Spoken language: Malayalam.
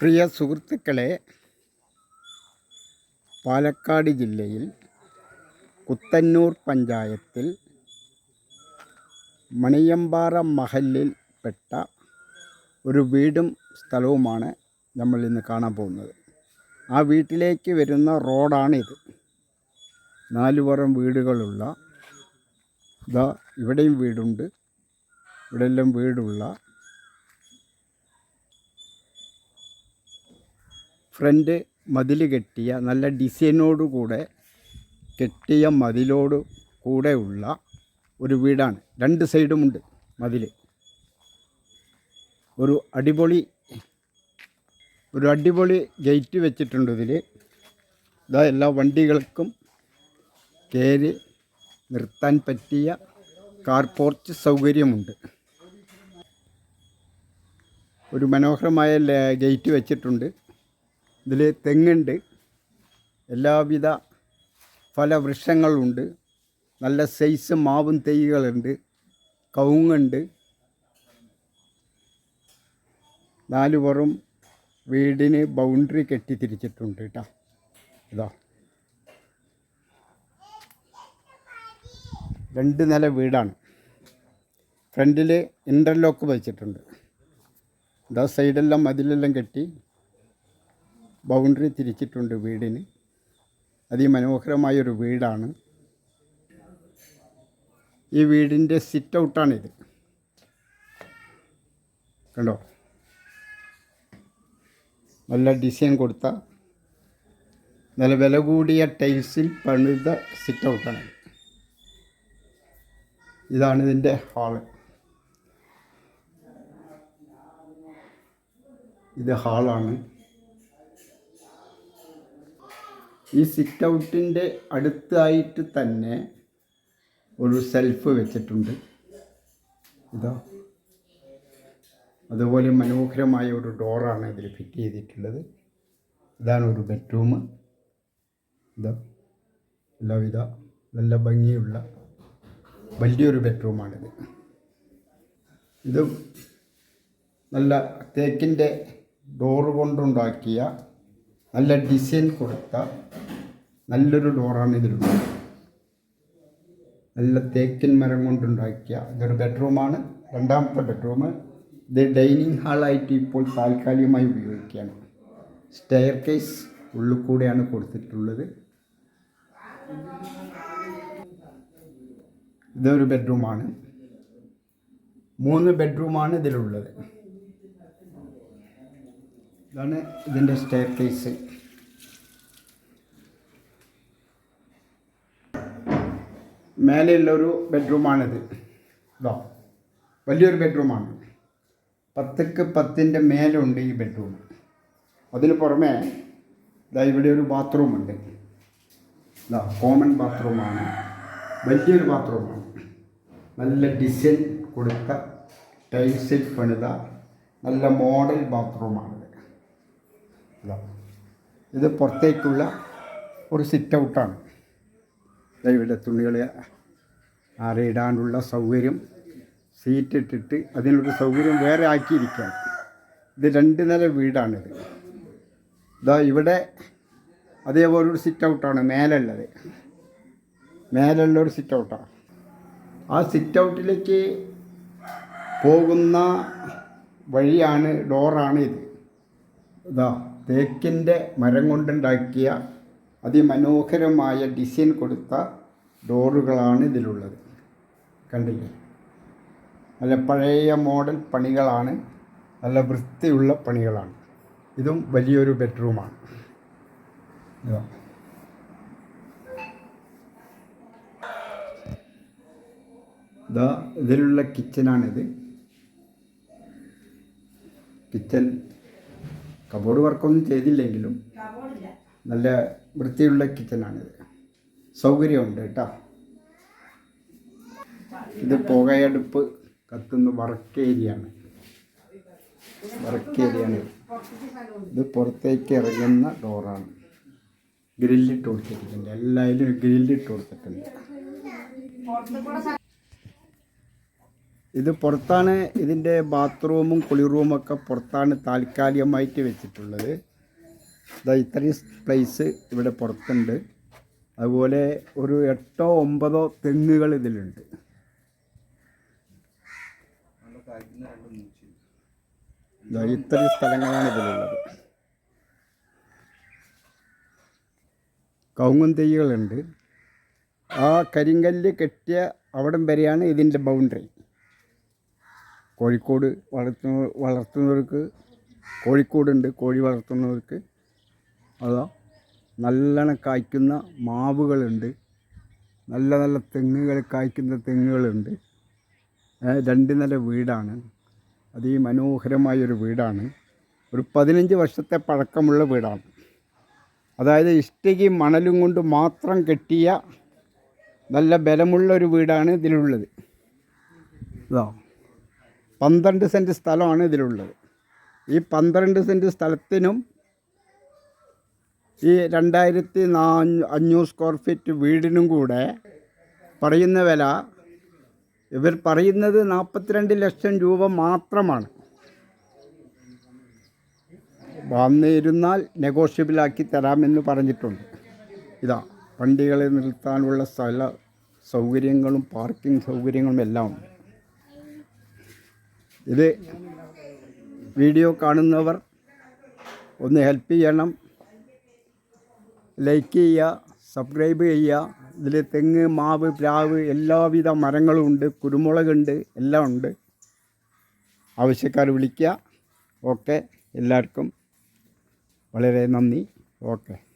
പ്രിയ സുഹൃത്തുക്കളെ പാലക്കാട് ജില്ലയിൽ കുത്തന്നൂർ പഞ്ചായത്തിൽ മണിയമ്പാറ മഹലിൽ പെട്ട ഒരു വീടും സ്ഥലവുമാണ് നമ്മൾ ഇന്ന് കാണാൻ പോകുന്നത്. ആ വീട്ടിലേക്ക് വരുന്ന റോഡാണിത്. നാലുപുറം വീടുകളുള്ള ഇതാ ഇവിടെയും വീടുണ്ട് ഇവിടെയെല്ലാം വീടുള്ള ഫ്രണ്ട് മതിൽ കെട്ടിയ നല്ല ഡിസൈനോടുകൂടെ കെട്ടിയ മതിലോട് കൂടെയുള്ള ഒരു വീടാണ്. രണ്ട് സൈഡുമുണ്ട് മതിൽ. ഒരു അടിപൊളി ഒരു അടിപൊളി ഗേറ്റ് വെച്ചിട്ടുണ്ട് ഇതിൽ ഇതാ എല്ലാ വണ്ടികൾക്കും കയറി നിർത്താൻ പറ്റിയ കാർ പോർച്ച് സൗകര്യമുണ്ട്. ഒരു മനോഹരമായ ഗേറ്റ് വെച്ചിട്ടുണ്ട്. ഇതിൽ തെങ്ങുണ്ട്. എല്ലാവിധ ഫലവൃക്ഷങ്ങളുണ്ട്. നല്ല സൈസ് മാവും തൈകളുണ്ട്. കവുങ്ങുണ്ട്. നാലുപുറം വീടിന് ബൗണ്ടറി കെട്ടി തിരിച്ചിട്ടുണ്ട് കേട്ടോ. ഇതാ. രണ്ട് നില വീടാണ്. ഫ്രണ്ടിൽ ഇന്റർലോക്ക് വെച്ചിട്ടുണ്ട്. ഇതാ സൈഡെല്ലാം മതിലെല്ലാം കെട്ടി. ബൗണ്ടറി തിരിച്ചിട്ടുണ്ട് വീടിന്. അതിമനോഹരമായൊരു വീടാണ്. ഈ വീടിന്റെ സിറ്റ് ഔട്ടാണിത് കണ്ടോ? നല്ല ഡിസൈൻ കൊടുത്ത നല്ല വില കൂടിയ ടൈൽസിൽ പണിത സിറ്റ് ഔട്ടാണ് ഇതാണ് ഇതിന്റെ ഹാൾ ഇത് ഹാളാണ് ഈ സിറ്റ് ഔട്ടിന്റെ അടുത്തായിട്ട് തന്നെ ഒരു സെൽഫ് വെച്ചിട്ടുണ്ട്. ഇതോ. അതുപോലെ മനോഹരമായ ഒരു ഡോറാണ് ഇതിൽ ഫിറ്റ് ചെയ്തിട്ടുള്ളത്. ഇതാണ് ഒരു ബെഡ്റൂം ഇതാ. എല്ലാവിധ നല്ല ഭംഗിയുള്ള വലിയൊരു ബെഡ്റൂമാണിത് ഇത് നല്ല തേക്കിന്റെ ഡോറ് കൊണ്ടുണ്ടാക്കിയ നല്ല ഡിസൈൻ കൊടുത്ത നല്ലൊരു ഡോറാണ് ഇതിലുള്ളത്. നല്ല തേക്കിൻ മരം കൊണ്ടുണ്ടാക്കിയ ഇതൊരു ബെഡ്റൂമാണ്. രണ്ടാമത്തെ ബെഡ്റൂം ഇത് ഡൈനിങ് ഹാളായിട്ട് ഇപ്പോൾ താൽക്കാലികമായി ഉപയോഗിക്കുകയാണ്. സ്റ്റെയർ കേസ് ഉള്ളിൽ കൂടെയാണ് കൊടുത്തിട്ടുള്ളത്. ഇതൊരു ബെഡ്റൂമാണ്. മൂന്ന് ബെഡ്റൂമാണ് ഇതിലുള്ളത്. ഇതാണ് ഇതിന്റെ സ്റ്റെയർ കേസ്. മേലെയുള്ളൊരു ബെഡ്റൂമാണിത്. ഇതോ വലിയൊരു ബെഡ്റൂമാണ്. പത്തുക്ക് പത്തിന്റെ മേലുണ്ട് ഈ ബെഡ്റൂം. അതിന് പുറമെ ഇതാ ഇവിടെ ഒരു ബാത്റൂമുണ്ട്. ഇതാ കോമൺ ബാത്റൂമാണ്. വലിയൊരു ബാത്റൂമാണ്. നല്ല ഡിസൈൻ കൊടുത്ത ടൈൽസിൽ പണിത നല്ല മോഡൽ ബാത്റൂമാണിത്. ഇതാ ഇത് പുറത്തേക്കുള്ള ഒരു സിറ്റ് ഔട്ടാണ്. ഇവിടെ തുണികൾ ആറിയിടാനുള്ള സൗകര്യം സീറ്റ് ഇട്ടിട്ട് അതിനൊരു സൗകര്യം വേറെ ആക്കിയിരിക്കാം ഇത് രണ്ട് നില വീടാണിത്. ഇതാ ഇവിടെ അതേപോലെ ഒരു സിറ്റ് ഔട്ടാണ് മേലുള്ളത് മേലുള്ള ഒരു സിറ്റ് ഔട്ടാണ് ആ സിറ്റ് ഔട്ടിലേക്ക് പോകുന്ന വഴിയാണ് ഡോറാണ് ഇത്. ഇതാ തേക്കിന്റെ മരം കൊണ്ടുണ്ടാക്കിയ അതിമനോഹരമായ ഡിസൈൻ കൊടുത്ത ഡോറുകളാണ് ഇതിലുള്ളത്. കണ്ടില്ലേ? നല്ല പഴയ മോഡൽ പണികളാണ് നല്ല വൃത്തിയുള്ള പണികളാണ്. ഇതും വലിയൊരു ബെഡ്റൂമാണ്. ഇതാ. ഇതാ ഇതിലുള്ള കിച്ചനാണിത്. കിച്ചൻ കബോർഡ് വർക്കൊന്നും ചെയ്തില്ലെങ്കിലും നല്ല വൃത്തിയുള്ള കിച്ചനാണിത്. സൗകര്യമുണ്ട് കേട്ടോ. ഇത് പുകയടുപ്പ് കത്തുന്ന വർക്ക് ഏരിയയാണ്. വർക്ക് ഇത്. പുറത്തേക്ക് ഇറങ്ങുന്ന ഡോറാണ്. ഗ്രില്ലിട്ട് കൊടുത്തിട്ടുണ്ട് എല്ലാവരും ഗ്രില്ലിട്ട് കൊടുത്തിട്ടുണ്ട്. ഇത് പുറത്താണ് ഇതിന്റെ ബാത്റൂമും കുളിറൂമൊക്കെ പുറത്താണ് താൽക്കാലികമായിട്ട് വെച്ചിട്ടുള്ളത്. ഇതാ ഇത്രയും പ്ലേസ് ഇവിടെ പുറത്തുണ്ട്. അതുപോലെ ഒരു എട്ടോ ഒമ്പതോ തെങ്ങുകൾ ഇതിലുണ്ട്. ഇത്രയും സ്ഥലങ്ങളാണ് ഇതിലുള്ളത്. കൗങ്ങും തെയ്യുകളുണ്ട് ആ കരിങ്കല്ല് കെട്ടിയ അവിടം വരെയാണ് ഇതിന്റെ ബൗണ്ടറി കോഴിക്കോട് വളർത്തുന്ന വളർത്തുന്നവർക്ക് കോഴിക്കോടുണ്ട് കോഴി വളർത്തുന്നവർക്ക് അതാ നല്ലോണം കായ്ക്കുന്ന മാവുകളുണ്ട്. നല്ല നല്ല തെങ്ങുകൾ കായ്ക്കുന്ന തെങ്ങുകളുണ്ട്. രണ്ട് നില വീടാണ്. അതിമനോഹരമായൊരു വീടാണ്. ഒരു പതിനഞ്ച് വർഷത്തെ പഴക്കമുള്ള വീടാണ്. അതായത് ഇഷ്ടികയും മണലും കൊണ്ട് മാത്രം കെട്ടിയ നല്ല ബലമുള്ള ഒരു വീടാണ് ഇതിലുള്ളത്. ഇതാ പന്ത്രണ്ട് സെന്റ് സ്ഥലമാണ് ഇതിലുള്ളത്. ഈ പന്ത്രണ്ട് സെന്റ് സ്ഥലത്തിനും ഈ രണ്ടായിരത്തി നാ അഞ്ഞൂറ് സ്ക്വയർ ഫീറ്റ് വീടിനും കൂടെ പറയുന്ന വില ഇവർ പറയുന്നത് നാൽപ്പത്തിരണ്ട് ലക്ഷം രൂപ മാത്രമാണ്. വന്നിരുന്നാൽ നെഗോഷ്യബിളാക്കി തരാമെന്ന് പറഞ്ഞിട്ടുണ്ട്. ഇതാ വണ്ടികളെ നിർത്താനുള്ള സ്ഥല സൗകര്യങ്ങളും പാർക്കിംഗ് സൗകര്യങ്ങളും എല്ലാം. ഉണ്ട് ഇത് വീഡിയോ കാണുന്നവർ ഒന്ന് ഹെൽപ്പ് ചെയ്യണം. ലൈക്ക് ചെയ്യുക സബ്സ്ക്രൈബ് ചെയ്യുക. ഇതിൽ തെങ്ങ് മാവ് പ്ലാവ് എല്ലാവിധ മരങ്ങളും ഉണ്ട് കുരുമുളകുണ്ട് എല്ലാം ഉണ്ട്. ആവശ്യക്കാർ വിളിക്കുക. ഓക്കെ. എല്ലാവർക്കും വളരെ നന്ദി. ഓക്കെ.